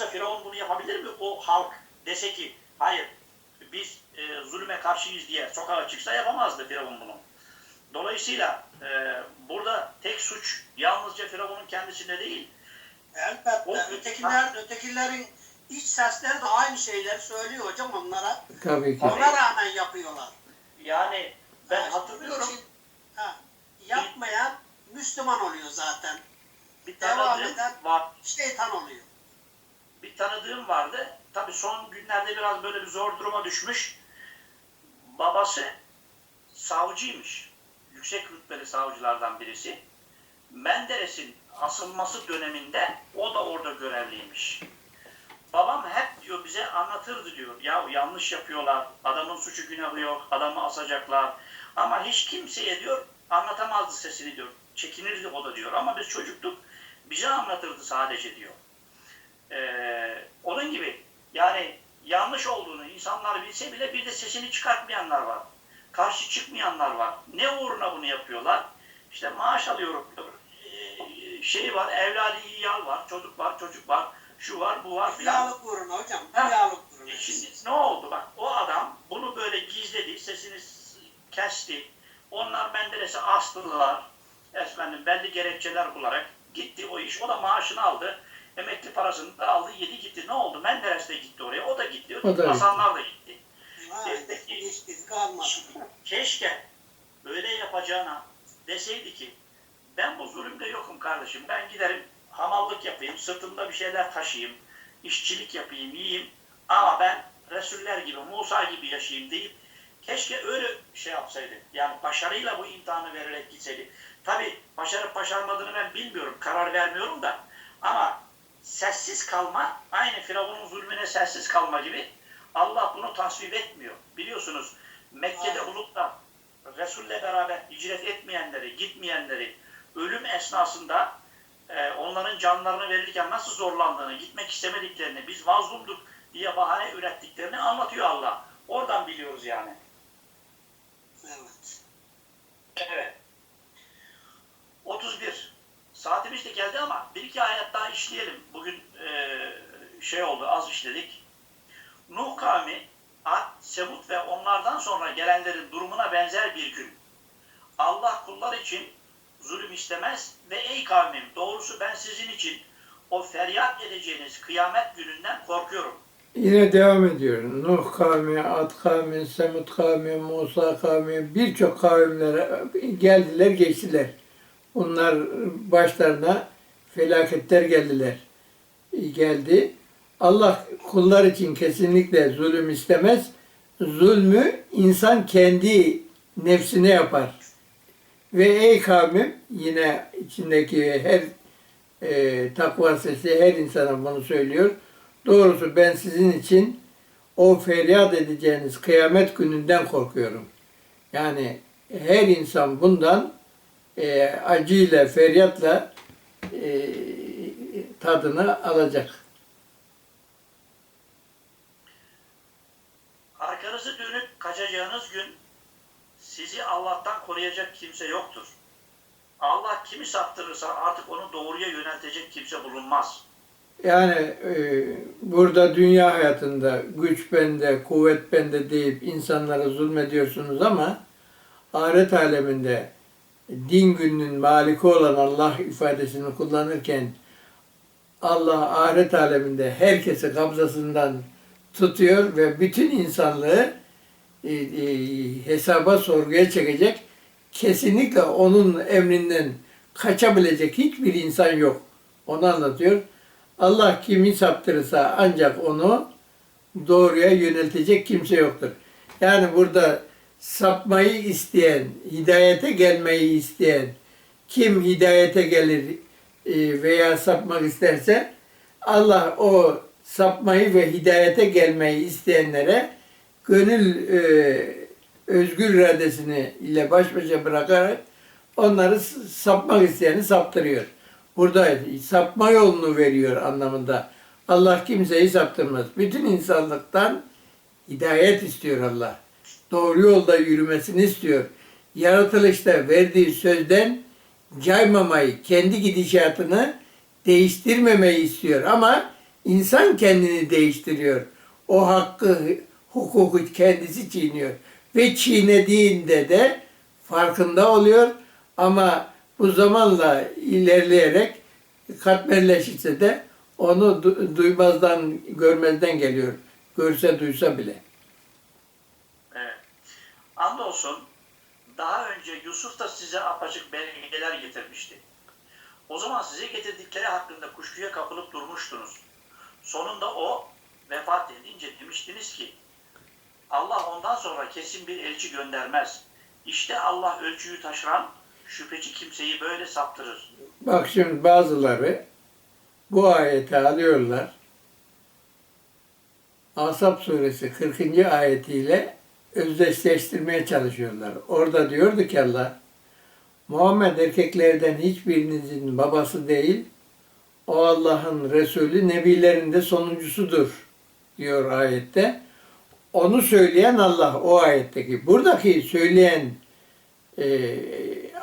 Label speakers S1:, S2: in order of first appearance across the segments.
S1: Yoksa Firavun bunu yapabilir mi? O halk dese ki hayır biz e, zulüme karşıyız diye sokağa çıksa yapamazdı Firavun bunu. Dolayısıyla e, burada tek suç yalnızca Firavun'un kendisinde değil.
S2: Elbette.
S1: O-
S2: Ötekiler, ötekilerin iç sesleri de aynı şeyleri söylüyor hocam onlara.
S3: Tabii ki.
S2: Ona rağmen yapıyorlar.
S1: Yani ben
S2: Yani
S1: hatırlıyorum
S2: için, ha, yapmayan Müslüman oluyor zaten.
S1: bir
S2: devam eden-
S1: var.
S2: Şeytan oluyor.
S1: Bir tanıdığım vardı. Tabii son günlerde biraz böyle bir zor duruma düşmüş. Babası savcıymış. Yüksek rütbeli savcılardan birisi. Menderes'in asılması döneminde o da orada görevliymiş. Babam hep diyor bize anlatırdı diyor. Ya yanlış yapıyorlar. Adamın suçu günahı yok. Adamı asacaklar. Ama hiç kimseye diyor anlatamazdı sesini diyor. Çekinirdi o da diyor. Ama biz çocuktuk. Bize anlatırdı sadece diyor. Ee, onun gibi yani yanlış olduğunu insanlar bilse bile bir de sesini çıkartmayanlar var. Karşı çıkmayanlar var. Ne uğruna bunu yapıyorlar? İşte maaş alıyorum. Ee, şey var, evladı iyal var, çocuk var, çocuk var, şu var, bu var filan.
S2: Dünyalık uğruna hocam.
S1: Ha.
S2: Dünyalık uğruna.
S1: E Şimdi ne oldu bak o adam bunu böyle gizledi, sesini kesti. Onlar Menderes'e astılar. Efendim belli gerekçeler bularak gitti o iş. O da maaşını aldı. Emekli parasını da aldı, yedi gitti. Ne oldu? Menderes de gitti oraya. O da gitti.
S3: O da gitti.
S1: Hasanlar da gitti.
S2: Vay, Hiç iz kalmadı.
S1: Keşke öyle yapacağına deseydi ki ben bu zulümde yokum kardeşim. Ben giderim hamallık yapayım, sırtımda bir şeyler taşıyayım, işçilik yapayım, yiyeyim. Ama ben Resuller gibi, Musa gibi yaşayayım deyip keşke öyle şey yapsaydı. Yani başarıyla bu imtihanı vererek gitseydi. Tabi başarıp başarmadığını ben bilmiyorum, karar vermiyorum da. Ama sessiz kalma, aynı Firavun'un zulmüne sessiz kalma gibi Allah bunu tasvip etmiyor. Biliyorsunuz Mekke'de olup da Resul'le beraber hicret etmeyenleri, gitmeyenleri ölüm esnasında e, onların canlarını verirken nasıl zorlandığını, gitmek istemediklerini, biz mazlumduk diye bahane ürettiklerini anlatıyor Allah. Oradan biliyoruz yani.
S2: Evet.
S1: Evet. 31. Saatimiz de geldi ama bir iki ayet daha işleyelim. Bugün e, şey oldu, az işledik. Nuh kavmi, Ad, Semud ve onlardan sonra gelenlerin durumuna benzer bir gün. Allah kullar için zulüm istemez ve ey kavmim doğrusu ben sizin için o feryat edeceğiniz kıyamet gününden korkuyorum.
S3: Yine devam ediyor. Nuh kavmi, Ad kavmi, Semud kavmi, Musa kavmi birçok kavimlere geldiler geçtiler. Bunlar başlarına felaketler geldiler. Geldi. Allah kullar için kesinlikle zulüm istemez. Zulmü insan kendi nefsine yapar. Ve ey kavmim yine içindeki her e, takva sesi her insana bunu söylüyor. Doğrusu ben sizin için o feryat edeceğiniz kıyamet gününden korkuyorum. Yani her insan bundan e, acıyla, feryatla e, tadını alacak.
S1: Arkanızı dönüp kaçacağınız gün sizi Allah'tan koruyacak kimse yoktur. Allah kimi saptırırsa artık onu doğruya yöneltecek kimse bulunmaz.
S3: Yani e, burada dünya hayatında güç bende, kuvvet bende deyip insanlara zulmediyorsunuz ama ahiret aleminde din gününün maliki olan Allah ifadesini kullanırken Allah ahiret aleminde herkesi kabzasından tutuyor ve bütün insanlığı e, e, hesaba sorguya çekecek. Kesinlikle onun emrinden kaçabilecek hiçbir insan yok. Onu anlatıyor. Allah kimi saptırırsa ancak onu doğruya yöneltecek kimse yoktur. Yani burada sapmayı isteyen, hidayete gelmeyi isteyen, kim hidayete gelir e, veya sapmak isterse Allah o sapmayı ve hidayete gelmeyi isteyenlere gönül e, özgür iradesini ile baş başa bırakarak onları sapmak isteyeni saptırıyor. Burada sapma yolunu veriyor anlamında. Allah kimseyi saptırmaz. Bütün insanlıktan hidayet istiyor Allah. Doğru yolda yürümesini istiyor. Yaratılışta verdiği sözden caymamayı, kendi gidişatını değiştirmemeyi istiyor. Ama İnsan kendini değiştiriyor. O hakkı, hukuku kendisi çiğniyor. Ve çiğnediğinde de farkında oluyor. Ama bu zamanla ilerleyerek katmerleşirse de onu du- duymazdan, görmezden geliyor. Görse duysa bile.
S1: Andolsun daha önce Yusuf da size apaçık belgeler getirmişti. O zaman size getirdikleri hakkında kuşkuya kapılıp durmuştunuz. Sonunda o vefat edince demiştiniz ki Allah ondan sonra kesin bir elçi göndermez. İşte Allah ölçüyü taşıran şüpheci kimseyi böyle saptırır.
S3: Bak şimdi bazıları bu ayeti alıyorlar. Asap suresi 40. ayetiyle özdeşleştirmeye çalışıyorlar. Orada diyordu ki Allah, Muhammed erkeklerden hiçbirinizin babası değil, o Allah'ın Resulü nebilerin de sonuncusudur diyor ayette. Onu söyleyen Allah o ayetteki. Buradaki söyleyen e,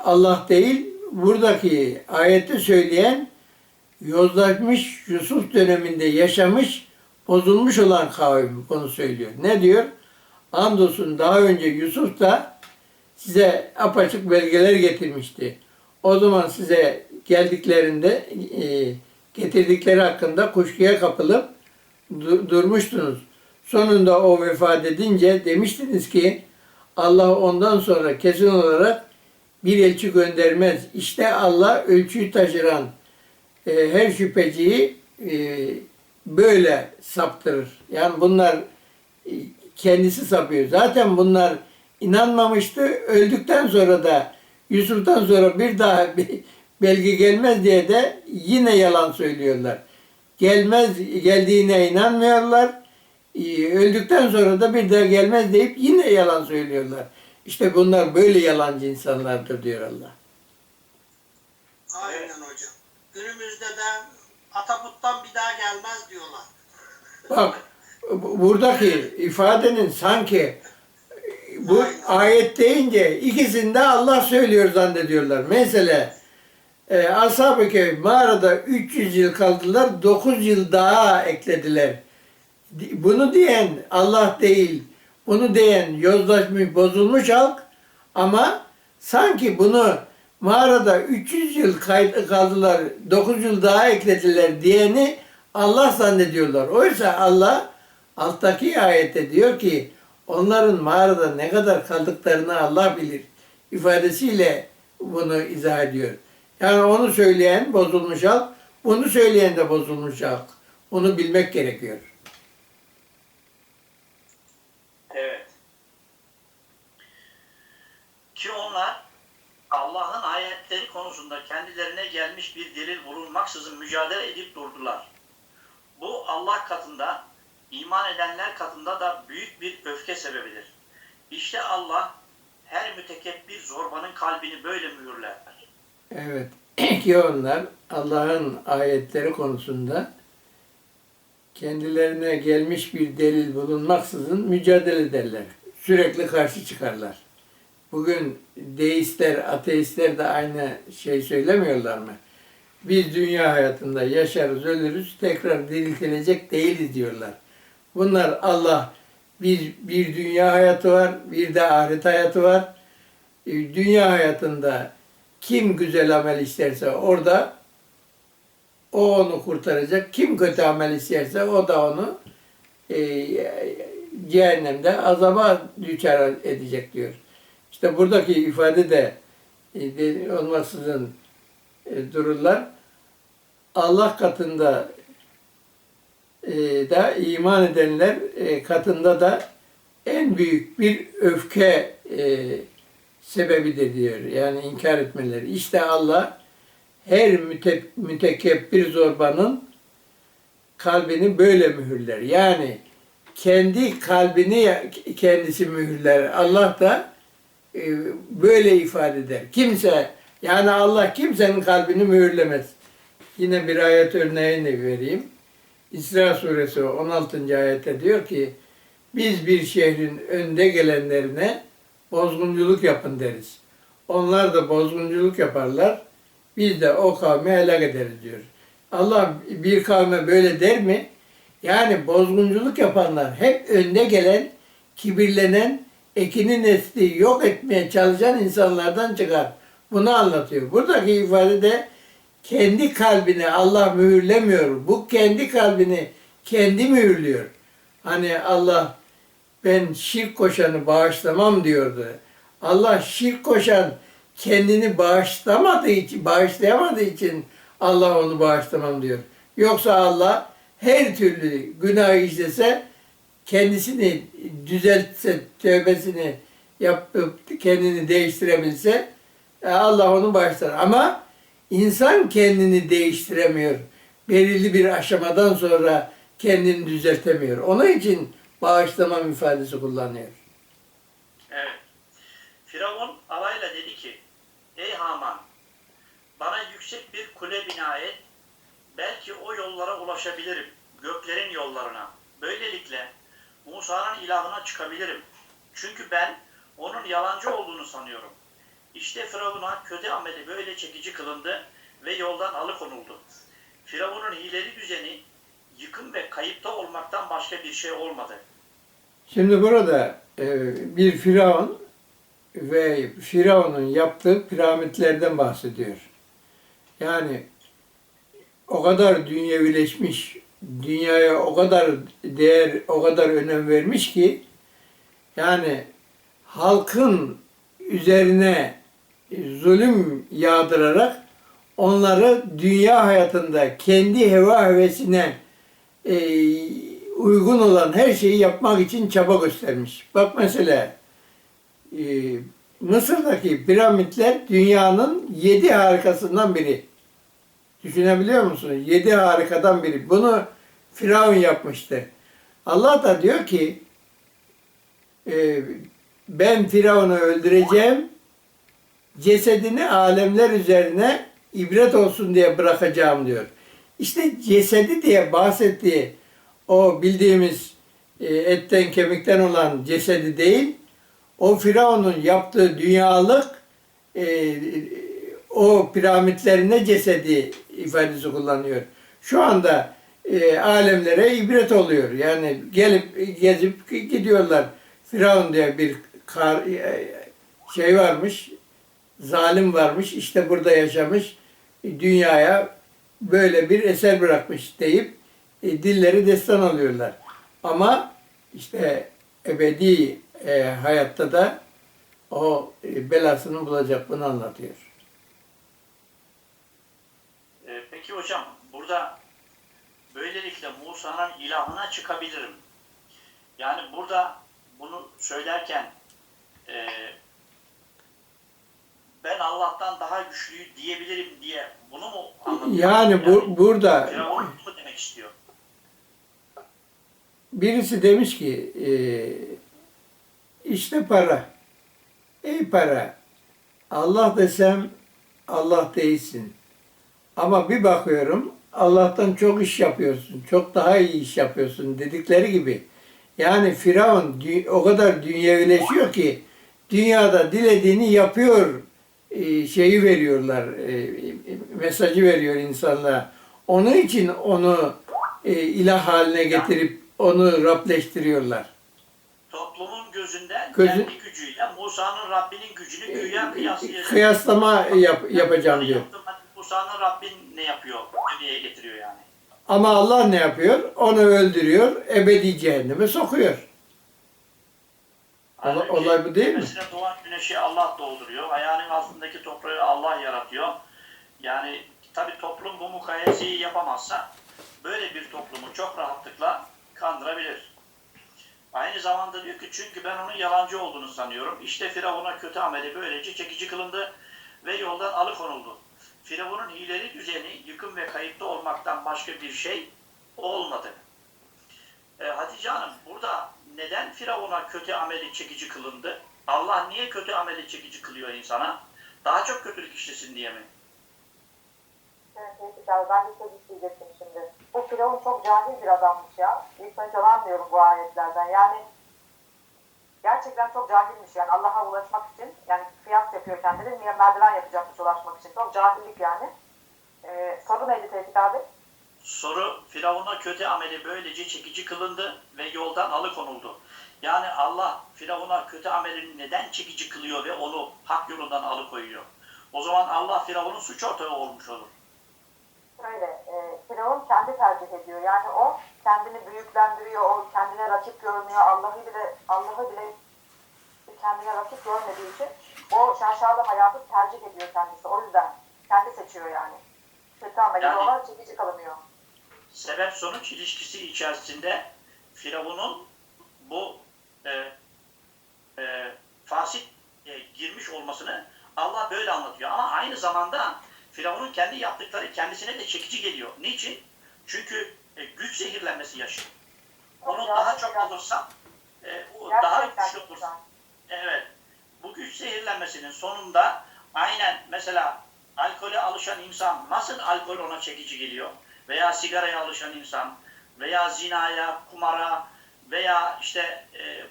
S3: Allah değil, buradaki ayette söyleyen yozlaşmış Yusuf döneminde yaşamış, bozulmuş olan kavim bunu söylüyor. Ne diyor? Andolsun daha önce Yusuf da size apaçık belgeler getirmişti. O zaman size geldiklerinde e, getirdikleri hakkında kuşkuya kapılıp du- durmuştunuz. Sonunda o vefat edince demiştiniz ki Allah ondan sonra kesin olarak bir elçi göndermez. İşte Allah ölçüyü taşıran e, her şüpheciyi e, böyle saptırır. Yani bunlar e, kendisi sapıyor. Zaten bunlar inanmamıştı. Öldükten sonra da Yusuf'tan sonra bir daha bir belge gelmez diye de yine yalan söylüyorlar. Gelmez geldiğine inanmıyorlar. Öldükten sonra da bir daha gelmez deyip yine yalan söylüyorlar. İşte bunlar böyle yalancı insanlardır diyor Allah.
S2: Aynen hocam. Günümüzde de Ataput'tan bir daha gelmez diyorlar.
S3: Bak buradaki ifadenin sanki bu ayet deyince ikisinde Allah söylüyor zannediyorlar. Mesela e, Ashab-ı Kehf mağarada 300 yıl kaldılar, 9 yıl daha eklediler. Di- Bunu diyen Allah değil, bunu diyen yozlaşmış, bozulmuş halk ama sanki bunu mağarada 300 yıl kaldılar, 9 yıl daha eklediler diyeni Allah zannediyorlar. Oysa Allah alttaki ayette diyor ki onların mağarada ne kadar kaldıklarını Allah bilir ifadesiyle bunu izah ediyor. Yani onu söyleyen bozulmuş halk, bunu söyleyen de bozulmuş halk. Onu bilmek gerekiyor.
S1: Evet. Ki onlar Allah'ın ayetleri konusunda kendilerine gelmiş bir delil bulunmaksızın mücadele edip durdular. Bu Allah katında, iman edenler katında da büyük bir öfke sebebidir. İşte Allah her mütekebbir zorbanın kalbini böyle mühürler.
S3: Evet. Ki onlar Allah'ın ayetleri konusunda kendilerine gelmiş bir delil bulunmaksızın mücadele ederler. Sürekli karşı çıkarlar. Bugün deistler, ateistler de aynı şey söylemiyorlar mı? Biz dünya hayatında yaşarız, ölürüz, tekrar diriltilecek değiliz diyorlar. Bunlar Allah, bir, bir dünya hayatı var, bir de ahiret hayatı var. E, Dünya hayatında kim güzel amel isterse orada o onu kurtaracak. Kim kötü amel isterse o da onu e, cehennemde azaba düçar edecek diyor. İşte buradaki ifade de e, olmaksızın e, dururlar. Allah katında da iman edenler e, katında da en büyük bir öfke e, sebebidir diyor. Yani inkar etmeleri. İşte Allah her müte, mütekebbir zorbanın kalbini böyle mühürler. Yani kendi kalbini kendisi mühürler. Allah da e, böyle ifade eder. Kimse yani Allah kimsenin kalbini mühürlemez. Yine bir ayet örneğini vereyim. İsra suresi 16. ayette diyor ki biz bir şehrin önde gelenlerine bozgunculuk yapın deriz. Onlar da bozgunculuk yaparlar. Biz de o kavmi helak ederiz diyor. Allah bir kavme böyle der mi? Yani bozgunculuk yapanlar hep önde gelen, kibirlenen, ekini nesli yok etmeye çalışan insanlardan çıkar. Bunu anlatıyor. Buradaki ifade de kendi kalbine Allah mühürlemiyor. Bu kendi kalbini kendi mühürlüyor. Hani Allah ben şirk koşanı bağışlamam diyordu. Allah şirk koşan kendini bağışlamadığı için, bağışlayamadığı için Allah onu bağışlamam diyor. Yoksa Allah her türlü günah işlese kendisini düzeltse, tövbesini yapıp kendini değiştirebilse e, Allah onu bağışlar. Ama insan kendini değiştiremiyor. Belirli bir aşamadan sonra kendini düzeltemiyor. Onun için bağışlamam ifadesi kullanıyor.
S1: Evet. Firavun alayla dedi ki, Ey Haman, bana yüksek bir kule bina et, belki o yollara ulaşabilirim, göklerin yollarına. Böylelikle Musa'nın ilahına çıkabilirim. Çünkü ben onun yalancı olduğunu sanıyorum. İşte Firavun'a kötü ameli böyle çekici kılındı ve yoldan alıkonuldu. Firavun'un hileri düzeni yıkım ve kayıpta olmaktan başka bir şey olmadı.
S3: Şimdi burada e, bir firavun ve firavunun yaptığı piramitlerden bahsediyor. Yani o kadar dünyevileşmiş, dünyaya o kadar değer, o kadar önem vermiş ki yani halkın üzerine zulüm yağdırarak onları dünya hayatında kendi heva hevesine e, uygun olan her şeyi yapmak için çaba göstermiş. Bak mesela e, Mısır'daki piramitler dünyanın yedi harikasından biri. Düşünebiliyor musunuz? Yedi harikadan biri. Bunu Firavun yapmıştı. Allah da diyor ki e, ben Firavun'u öldüreceğim cesedini alemler üzerine ibret olsun diye bırakacağım diyor. İşte cesedi diye bahsettiği o bildiğimiz e, etten kemikten olan cesedi değil, o Firavun'un yaptığı dünyalık e, o piramitlerine cesedi ifadesi kullanıyor. Şu anda e, alemlere ibret oluyor. Yani gelip gezip gidiyorlar. Firavun diye bir kar, e, şey varmış, zalim varmış, işte burada yaşamış, dünyaya böyle bir eser bırakmış deyip e, dilleri destan alıyorlar. Ama işte ebedi e, hayatta da o e, belasını bulacak bunu anlatıyor.
S1: Ee, peki hocam burada böylelikle Musa'nın ilahına çıkabilirim. Yani burada bunu söylerken e, ben Allah'tan daha güçlüyü diyebilirim diye bunu mu anlatıyor?
S3: Yani bu burada
S1: Firavun mu demek istiyor?
S3: birisi demiş ki e, işte para. Ey para. Allah desem Allah değilsin. Ama bir bakıyorum Allah'tan çok iş yapıyorsun. Çok daha iyi iş yapıyorsun dedikleri gibi. Yani Firavun o kadar dünyevileşiyor ki dünyada dilediğini yapıyor şeyi veriyorlar. e, mesajı veriyor insanlara. Onun için onu e, ilah haline getirip onu Rableştiriyorlar.
S1: Toplumun gözünden
S3: Gözü-
S1: kendi gücüyle Musa'nın Rabbinin gücünü güya kıyaslayacak.
S3: Kıyaslama yap, yapacağım diyor.
S1: Musa'nın Rabbin ne yapıyor? Nereye getiriyor yani?
S3: Ama Allah ne yapıyor? Onu öldürüyor, ebedi cehenneme sokuyor. Olay- olay bu değil mi?
S1: tepesine doğan güneşi Allah dolduruyor. Ayağının altındaki toprağı Allah yaratıyor. Yani tabi toplum bu mukayeseyi yapamazsa böyle bir toplumu çok rahatlıkla kandırabilir. Aynı zamanda diyor ki çünkü ben onun yalancı olduğunu sanıyorum. İşte Firavun'a kötü ameli böylece çekici kılındı ve yoldan alıkonuldu. Firavun'un hileri düzeni yıkım ve kayıpta olmaktan başka bir şey olmadı. E, Hatice Hanım burada neden Firavun'a kötü ameli çekici kılındı? Allah niye kötü ameli çekici kılıyor insana? Daha çok kötülük işlesin diye mi?
S4: Evet, peki abi ben de çok isteyecektim şimdi. Bu Firavun çok cahil bir adammış ya. Önce onu anlıyorum bu ayetlerden. Yani gerçekten çok cahilmiş yani Allah'a ulaşmak için. Yani kıyas yapıyor kendine. Niye merdiven yapacakmış ulaşmak için. Çok cahillik yani. Ee, soru neydi Tevfik abi?
S1: Soru Firavun'a kötü ameli böylece çekici kılındı ve yoldan alıkonuldu. Yani Allah Firavun'a kötü amelini neden çekici kılıyor ve onu hak yolundan alıkoyuyor? O zaman Allah Firavun'un suç ortağı olmuş olur.
S4: Şöyle, e, Firavun kendi tercih ediyor. Yani o kendini büyüklendiriyor, o kendine rakip görmüyor. Allah'ı bile Allah'ı bile kendine rakip görmediği için o şaşalı hayatı tercih ediyor kendisi. O yüzden kendi seçiyor yani. Kötü ameli
S1: Yani-
S4: ona çekici kalınıyor.
S1: Sebep sonuç ilişkisi içerisinde Firavun'un bu e, e, fasit e, girmiş olmasını Allah böyle anlatıyor. Ama aynı zamanda Firavun'un kendi yaptıkları kendisine de çekici geliyor. Niçin? Çünkü e, güç zehirlenmesi yaşıyor. Onu daha çok olursa e, o daha
S4: Gerçekten
S1: güçlü
S4: çok
S1: olursa
S4: güzel.
S1: Evet. Bu güç zehirlenmesinin sonunda aynen mesela alkole alışan insan nasıl alkol ona çekici geliyor? Veya sigaraya alışan insan veya zinaya, kumara veya işte e,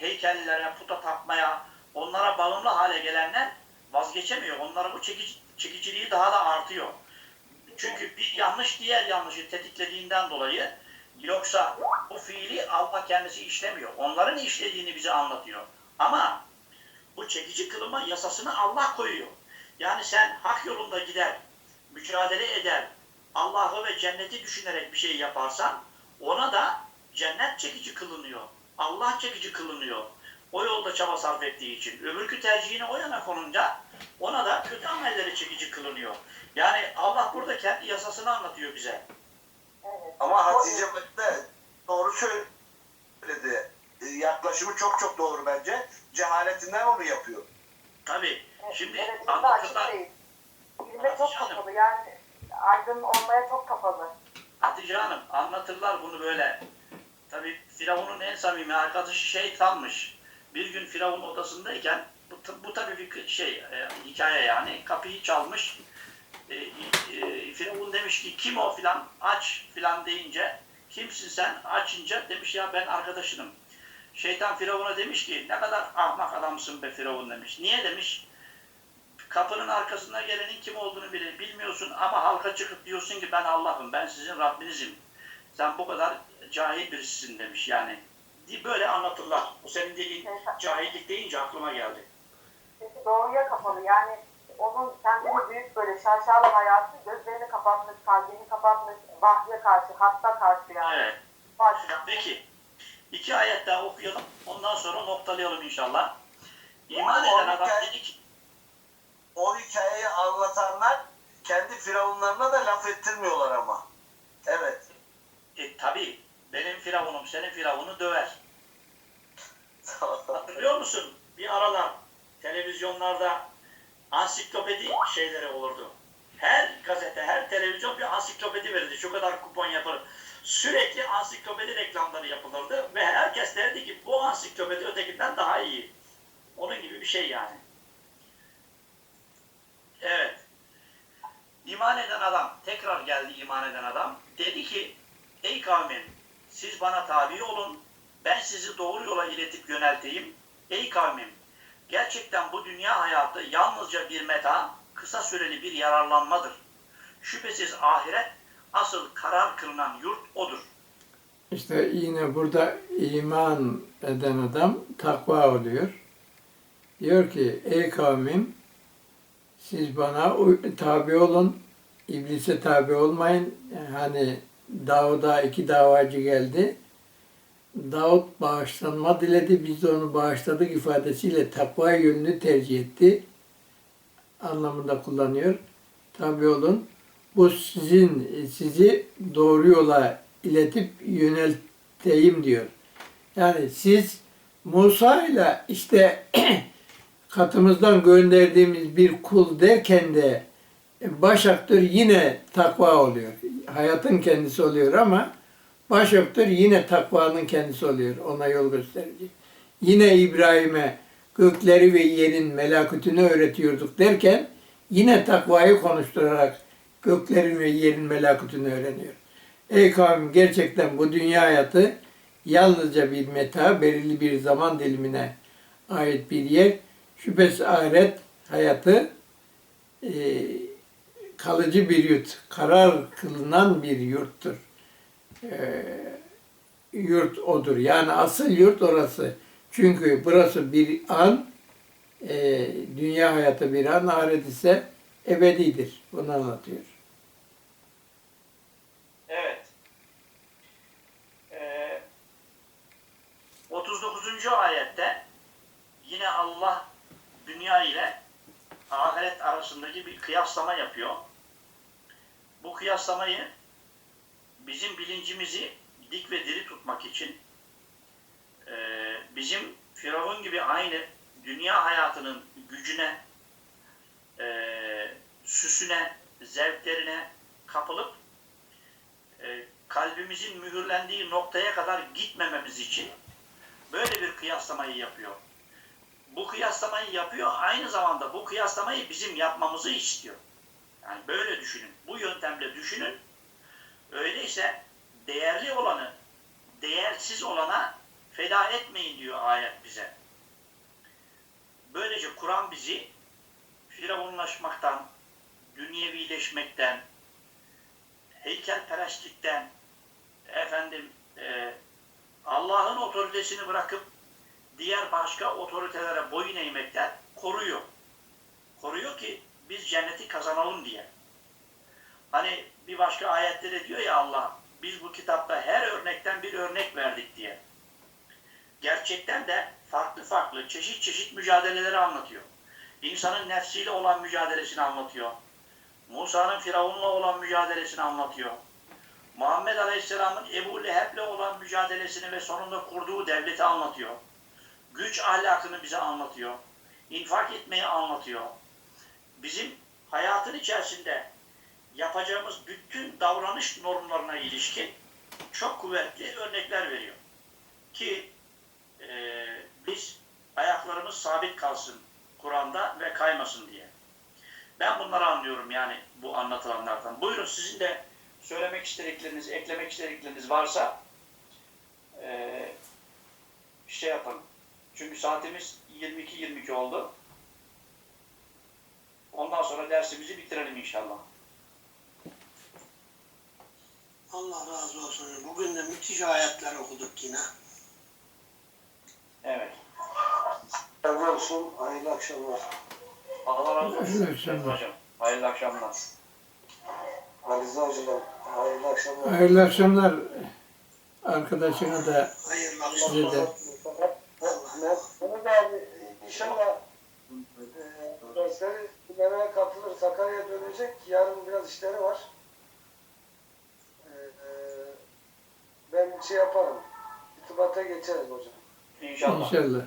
S1: heykellere, puta tapmaya onlara bağımlı hale gelenler vazgeçemiyor. Onlara bu çekici, çekiciliği daha da artıyor. Çünkü bir yanlış diğer yanlışı tetiklediğinden dolayı yoksa bu fiili Allah kendisi işlemiyor. Onların işlediğini bize anlatıyor. Ama bu çekici kılma yasasını Allah koyuyor. Yani sen hak yolunda gider, mücadele eder, Allah'ı ve cenneti düşünerek bir şey yaparsan ona da cennet çekici kılınıyor. Allah çekici kılınıyor. O yolda çaba sarf ettiği için. Öbürkü tercihini o yana konunca ona da kötü amelleri çekici kılınıyor. Yani Allah burada kendi yasasını anlatıyor bize.
S4: Evet.
S5: Ama Hatice de doğru söyledi. E, Yaklaşımı çok çok doğru bence. Cehaletinden onu yapıyor.
S1: Tabii.
S4: Evet,
S1: Şimdi
S4: evet, ilme açık
S1: anlatırlar.
S4: değil. İlme çok kapalı yani aydın olmaya çok kapalı.
S1: Hatice Hanım anlatırlar bunu böyle. Tabi Firavun'un en samimi arkadaşı şeytanmış. Bir gün Firavun odasındayken bu, bu tabi bir şey e, hikaye yani kapıyı çalmış. E, e, Firavun demiş ki kim o filan aç filan deyince kimsin sen açınca demiş ya ben arkadaşınım. Şeytan Firavun'a demiş ki ne kadar ahmak adamsın be Firavun demiş. Niye demiş? Kapının arkasında gelenin kim olduğunu bile bilmiyorsun ama halka çıkıp diyorsun ki ben Allah'ım, ben sizin Rabbinizim. Sen bu kadar cahil birisisin demiş yani. Di- Böyle anlatırlar. Bu senin dediğin cahillik deyince aklıma geldi.
S4: Çünkü doğruya kapalı yani onun kendini büyük böyle şaşalı hayatı gözlerini kapatmış, kalbini kapatmış, vahye karşı, hakka karşı yani.
S1: Evet.
S4: Açıdan.
S1: Peki. İki ayet daha okuyalım. Ondan sonra noktalayalım inşallah. İman eden adam dedi ki
S5: O hikayeyi anlatanlar kendi firavunlarına da laf ettirmiyorlar ama. Evet.
S1: e, tabii benim firavunum senin firavunu döver. Hatırlıyor musun? Bir aralar televizyonlarda ansiklopedi şeyleri olurdu. Her gazete, her televizyon bir ansiklopedi verirdi. Şu kadar kupon yapılır. Sürekli ansiklopedi reklamları yapılırdı ve herkes derdi ki bu ansiklopedi ötekinden daha iyi. Onun gibi bir şey yani. Evet. İman eden adam, tekrar geldi iman eden adam. Dedi ki, ey kavmim siz bana tabi olun, ben sizi doğru yola iletip yönelteyim. Ey kavmim, gerçekten bu dünya hayatı yalnızca bir meta, kısa süreli bir yararlanmadır. Şüphesiz ahiret asıl karar kılınan yurt odur.
S3: İşte yine burada iman eden adam takva oluyor. Diyor ki ey kavmim siz bana tabi olun, iblise tabi olmayın. Hani Davud'a iki davacı geldi. Davut bağışlanma diledi, biz de onu bağışladık ifadesiyle takva yönünü tercih etti. Anlamında kullanıyor. Tabi olun. Bu sizin sizi doğru yola iletip yönelteyim diyor. Yani siz Musa ile işte katımızdan gönderdiğimiz bir kul derken de baş aktör yine takva oluyor. Hayatın kendisi oluyor ama baş aktör yine takvanın kendisi oluyor. Ona yol gösterici. Yine İbrahim'e gökleri ve yerin melakutunu öğretiyorduk derken yine takvayı konuşturarak göklerin ve yerin melakutunu öğreniyor. Ey kavim gerçekten bu dünya hayatı yalnızca bir meta, belirli bir zaman dilimine ait bir yer. Şüphesiz ahiret hayatı e, kalıcı bir yurt, karar kılınan bir yurttur. Ee, yurt odur. Yani asıl yurt orası. Çünkü burası bir an, e, dünya hayatı bir an, ahiret ise ebedidir. Bunu anlatıyor.
S1: Evet. Ee, 39. ayette yine Allah dünya ile ahiret arasındaki bir kıyaslama yapıyor. Bu kıyaslamayı bizim bilincimizi dik ve diri tutmak için e, bizim Firavun gibi aynı dünya hayatının gücüne, e, süsüne, zevklerine kapılıp e, kalbimizin mühürlendiği noktaya kadar gitmememiz için böyle bir kıyaslamayı yapıyor. Bu kıyaslamayı yapıyor, aynı zamanda bu kıyaslamayı bizim yapmamızı istiyor. Yani böyle düşünün, bu yöntemle düşünün. Öyleyse değerli olanı değersiz olana feda etmeyin diyor ayet bize. Böylece Kur'an bizi firavunlaşmaktan, dünyevileşmekten, heykelperestlikten, efendim e, Allah'ın otoritesini bırakıp diğer başka otoritelere boyun eğmekten koruyor. Koruyor ki biz cenneti kazanalım diye. Hani bir başka ayette de diyor ya Allah, biz bu kitapta her örnekten bir örnek verdik diye. Gerçekten de farklı farklı, çeşit çeşit mücadeleleri anlatıyor. İnsanın nefsiyle olan mücadelesini anlatıyor. Musa'nın Firavun'la olan mücadelesini anlatıyor. Muhammed Aleyhisselam'ın Ebu Leheb'le olan mücadelesini ve sonunda kurduğu devleti anlatıyor. Güç ahlakını bize anlatıyor. İnfak etmeyi anlatıyor. Bizim hayatın içerisinde yapacağımız bütün davranış normlarına ilişkin çok kuvvetli örnekler veriyor. Ki e, biz ayaklarımız sabit kalsın Kur'an'da ve kaymasın diye. Ben bunları anlıyorum yani bu anlatılanlardan. Buyurun sizin de söylemek istedikleriniz, eklemek istedikleriniz varsa e, şey yapalım. Çünkü saatimiz 22-22 oldu. Ondan sonra dersimizi bitirelim inşallah.
S2: Allah razı olsun. Bugün de müthiş ayetler okuduk yine.
S1: Evet.
S6: Razı olsun. Hayırlı akşamlar.
S1: Allah razı olsun.
S3: Hayırlı akşamlar.
S1: Hocam. Hayırlı akşamlar.
S6: Ali Hocam. Hayırlı akşamlar.
S3: Hayırlı akşamlar arkadaşına da
S2: Hayırlı
S3: size
S2: akşamlar.
S6: Mehmet abi inşallah e, dersleri dinlemeye katılır. Sakarya'ya dönecek. Yarın biraz işleri var. E, e, ben şey yaparım. İrtibata geçeriz hocam.
S1: İnşallah.
S3: İnşallah.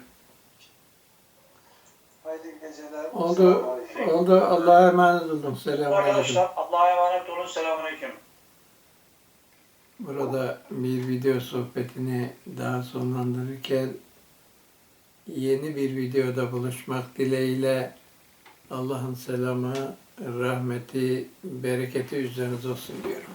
S6: Haydi geceler.
S3: Oldu, oldu. Allah'a emanet olun. Selamun aleyküm.
S1: Arkadaşlar Allah'a emanet olun. Selamünaleyküm.
S3: Burada bir video sohbetini daha sonlandırırken yeni bir videoda buluşmak dileğiyle Allah'ın selamı, rahmeti, bereketi üzerinize olsun diyorum.